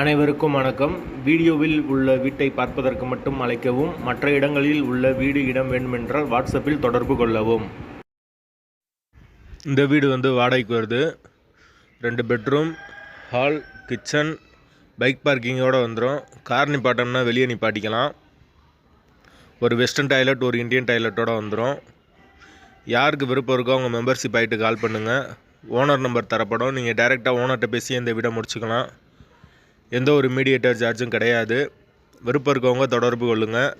அனைவருக்கும் வணக்கம். வீடியோவில் உள்ள வீட்டை பார்ப்பதற்கு மட்டும் அழைக்கவும் மற்ற இடங்களில் உள்ள வீடு இடம் வேண்டுமென்றால் வாட்ஸ்அப்பில் தொடர்பு கொள்ளவும். இந்த வீடு வந்து வாடகைக்கு வருது. ரெண்டு பெட்ரூம் ஹால் கிச்சன் பைக் பார்க்கிங்கோடு வந்துடும் கார் நிப்பாட்டம்னா வெளியே நிப்பாட்டிக்கலாம். ஒரு வெஸ்டர்ன் டாய்லெட் ஒரு இந்தியன் டாய்லெட்டோடு வந்துடும் யாருக்கு விருப்பம் இருக்கோ அவங்க மெம்பர்ஷிப் ஆகிட்டு கால் பண்ணுங்கள் ஓனர் நம்பர் தரப்படும். நீங்கள் டைரெக்டாக ஓனர்கிட்ட பேசி இந்த வீடை முடிச்சுக்கலாம். எந்த ஒரு மீடியேட்டர் சார்ஜும் கிடையாது. விருப்பம் இருக்கவங்க தொடர்பு கொள்ளுங்கள்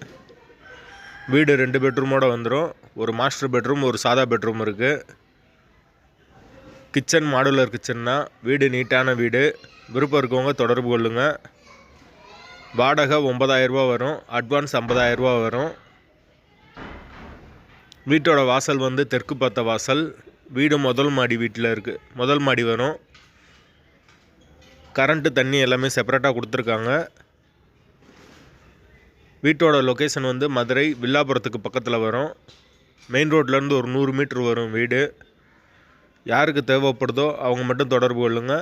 வீடு ரெண்டு பெட்ரூமோடு வந்துடும் ஒரு மாஸ்டர் பெட்ரூம் ஒரு சாதா பெட்ரூம் இருக்குது கிச்சன் மாடுலர் கிச்சன்னா வீடு நீட்டான வீடு. விருப்பம் இருக்கவங்க தொடர்பு கொள்ளுங்கள் வாடகை ஒம்பதாயிரரூபா வரும். அட்வான்ஸ் ஐம்பதாயிரரூபா வரும். வீட்டோட வாசல் வந்து தெற்கு பார்த்த வாசல். வீடு முதல் மாடி வீட்டில் இருக்குது முதல் மாடி வரும். கரண்ட்டு தண்ணி எல்லாமே செப்பரேட்டாக கொடுத்துருக்காங்க. வீட்டோட லொக்கேஷன் வந்து மதுரை வில்லாபுரத்துக்கு பக்கத்தில் வரும். மெயின் ரோட்லேருந்து ஒரு நூறு மீட்ரு வரும் வீடு. யாருக்கு தேவைப்படுதோ அவங்க மட்டும் தொடர்பு கொள்ளுங்க.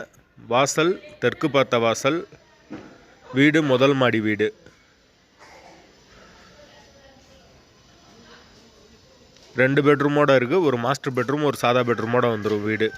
வாசல் தெற்கு பார்த்த வாசல். வீடு முதல் மாடி வீடு. ரெண்டு பெட்ரூமோட இருக்குது ஒரு மாஸ்டர் பெட்ரூம் ஒரு சாதா பெட்ரூமோடு வந்துடும் வீடு.